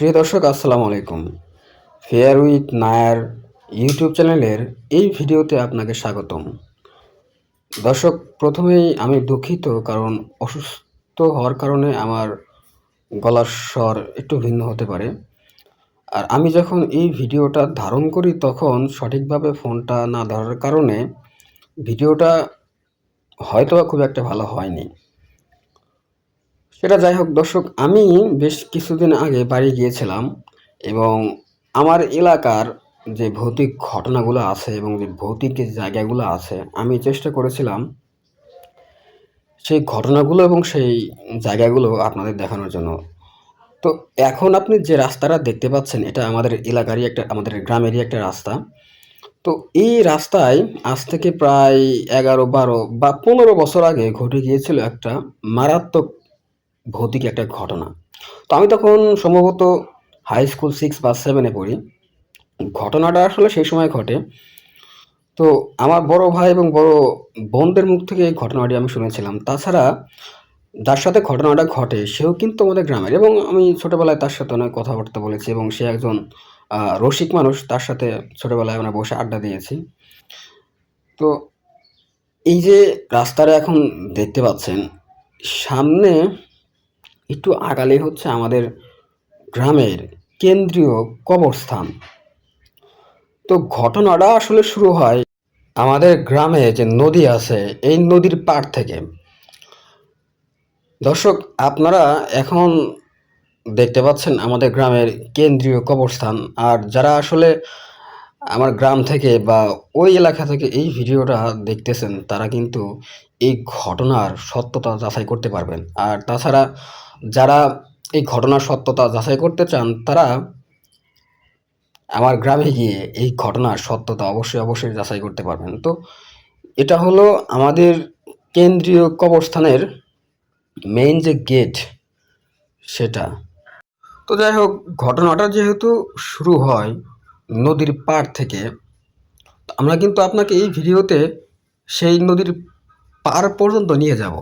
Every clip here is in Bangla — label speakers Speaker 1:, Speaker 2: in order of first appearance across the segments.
Speaker 1: প্রিয় দর্শক, আসসালামু আলাইকুম। ফেয়ার উইথ নায়ার ইউটিউব চ্যানেলের এই ভিডিওতে আপনাকে স্বাগতম। দর্শক, প্রথমেই আমি দুঃখিত, কারণ অসুস্থ হওয়ার কারণে আমার গলার স্বর একটু ভিন্ন হতে পারে। আর আমি যখন এই ভিডিওটা ধারণ করি, তখন সঠিকভাবে ফোনটা না ধরার কারণে ভিডিওটা হয়তো খুব একটা ভালো হয়নি। সেটা যাই হোক, দর্শক, আমি বেশ কিছুদিন আগে বাড়ি গিয়েছিলাম এবং আমার এলাকার যে ভৌতিক ঘটনাগুলো আছে এবং যে ভৌতিক যে জায়গাগুলো আছে, আমি চেষ্টা করেছিলাম সেই ঘটনাগুলো এবং সেই জায়গাগুলো আপনাদের দেখানোর জন্য। তো এখন আপনি যে রাস্তাটা দেখতে পাচ্ছেন, এটা আমাদের এলাকারই একটা, আমাদের গ্রামেরই একটা রাস্তা। তো এই রাস্তায় আজ থেকে প্রায় এগারো, বারো বা পনেরো বছর আগে ঘটে গিয়েছিল একটা মারাত্মক ভৌতিক একটা ঘটনা। তো আমি তখন সম্ভবত হাই স্কুল সিক্স বা সেভেনে পড়ি। ঘটনাটা আসলে সেই সময় ঘটে। তো আমার বড় ভাই এবং বড় বোনদের মুখ থেকে এই ঘটনাটি আমি শুনেছিলাম। তাছাড়া যার সাথে ঘটনাটা ঘটে, সেও কিন্তু আমাদের গ্রামের এবং আমি ছোটোবেলায় তার সাথে অনেক কথাবার্তা বলেছি এবং সে একজন রসিক মানুষ, তার সাথে ছোটোবেলায় আমরা বসে আড্ডা দিয়েছি। তো এই যে রাস্তাটা এখন দেখতে পাচ্ছেন, সামনে একটু আগালে হচ্ছে আমাদের গ্রামের কেন্দ্রীয় কবরস্থান। তো ঘটনাটা আসলে শুরু হয় আমাদের গ্রামে যে নদী আছে, এই নদীর পাড় থেকে। দর্শক, আপনারা এখন দেখতে পাচ্ছেন আমাদের গ্রামের কেন্দ্রীয় কবরস্থান। আর যারা আসলে আমার গ্রাম থেকে বা ওই এলাকা থেকে এই ভিডিওটা দেখতেছেন, তারা কিন্তু এই ঘটনার সত্যতা যাচাই করতে পারবেন। আর তাছাড়া যারা এই ঘটনার সত্যতা যাচাই করতে চান, তারা আমার গ্রামে গিয়ে এই ঘটনার সত্যতা অবশ্যই অবশ্যই যাচাই করতে পারবেন। তো এটা হলো আমাদের কেন্দ্রীয় কবরস্থানের মেইন যে গেট সেটা। তো যাই হোক, ঘটনাটা যেহেতু শুরু হয় নদীর পাড় থেকে। আমরা কিন্তু আপনাকে এই ভিডিওতে সেই নদীর পাড় পর্যন্ত নিয়ে যাব।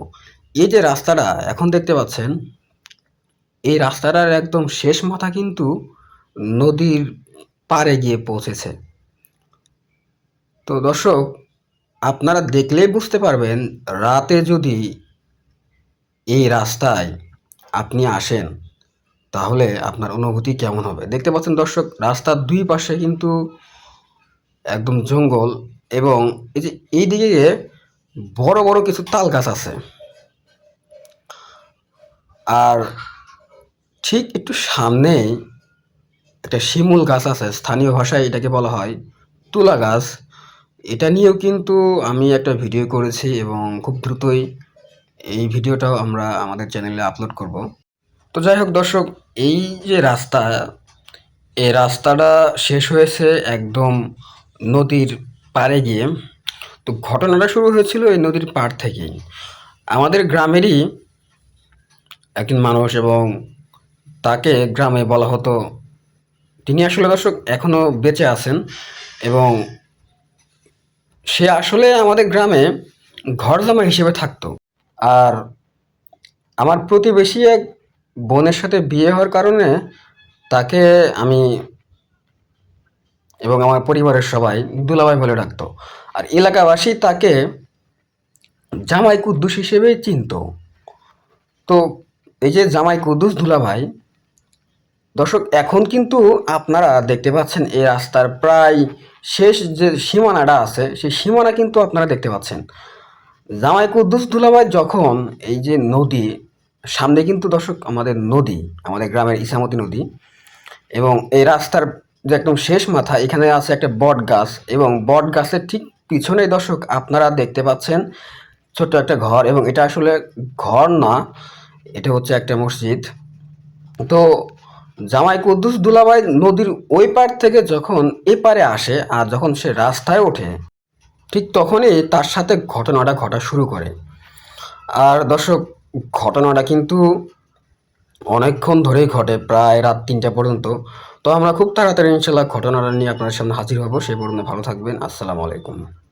Speaker 1: এই যে রাস্তাটা, এখন দেখতে পাচ্ছেন, এই রাস্তাটার একদম শেষ মাথা কিন্তু নদীর পাড়ে গিয়ে পৌঁছেছে। তো দর্শক, আপনারা দেখলেই বুঝতে পারবেন, রাতে যদি এই রাস্তায় আপনি আসেন তাহলে আপনার অনুভূতি কেমন হবে? দেখতে পাচ্ছেন দর্শক, রাস্তার দুই পাশে কিন্তু একদম জঙ্গল এবং এই যে এই দিকে বড় বড় কিছু তাল গাছ আছে। আর ঠিক একটু সামনেই একটা শিমুল গাছ আছে, স্থানীয় ভাষায় এটাকে বলা হয় তুলা গাছ। এটা নিয়েও কিন্তু আমি একটা ভিডিও করেছি এবং খুব দ্রুতই এই ভিডিওটাও আমরা আমাদের চ্যানেলে আপলোড করব। তো যাই হোক দর্শক, এই যে রাস্তা এই রাস্তাটা শেষ হয়েছে একদম নদীর পাড়ে গিয়ে। তো ঘটনাটা শুরু হয়েছিল এই নদীর পাড় থেকেই। আমাদের গ্রামেরই একজন মানুষ এবং তাকে গ্রামে বলা হতো। তিনি আসলে দর্শক এখনও বেঁচে আছেন এবং সে আসলে আমাদের গ্রামে ঘর জামাই হিসেবে থাকতো। আর আমার প্রতিবেশী এক বোনের সাথে বিয়ে হওয়ার কারণে তাকে আমি এবং আমার পরিবারের সবাই দুলাভাই বলে ডাকতো। আর এলাকাবাসী তাকে জামাই কুদ্দুস হিসেবেই চিনত। তো এই যে জামাই কুদ্দুস দুলাভাই, দর্শক, এখন কিন্তু আপনারা দেখতে পাচ্ছেন এই রাস্তার প্রায় শেষ যে সীমানাটা আছে, সেই সীমানা কিন্তু আপনারা দেখতে পাচ্ছেন। জামাই কুদ্দুস দুলাভাই যখন এই যে নদী সামনে কিন্তু দর্শক আমাদের নদী, আমাদের গ্রামের ইসামতি নদী এবং এই রাস্তার যে একদম শেষ মাথা, এখানে আছে একটা বট গাছ এবং বট গাছের ঠিক পিছনে দর্শক আপনারা দেখতে পাচ্ছেন ছোট্ট একটা ঘর এবং এটা আসলে ঘর না, এটা হচ্ছে একটা মসজিদ। তো জামাই কুদ্দুস দুলাভাই নদীর ওই পার থেকে যখন এই পারে আসে আর যখন সে রাস্তায় ওঠে, ঠিক তখনই তার সাথে ঘটনাটা ঘটা শুরু করে। আর দর্শক ঘটনাটা কিন্তু অনেকক্ষণ ধরেই ঘটে, প্রায় রাত তিনটা পর্যন্ত। তো আমরা খুব তাড়াতাড়ি ইনশাল্লাহ ঘটনাটা নিয়ে আপনার সামনে হাজির হব। সেই পর্যন্ত ভালো থাকবেন। আসসালামু আলাইকুম।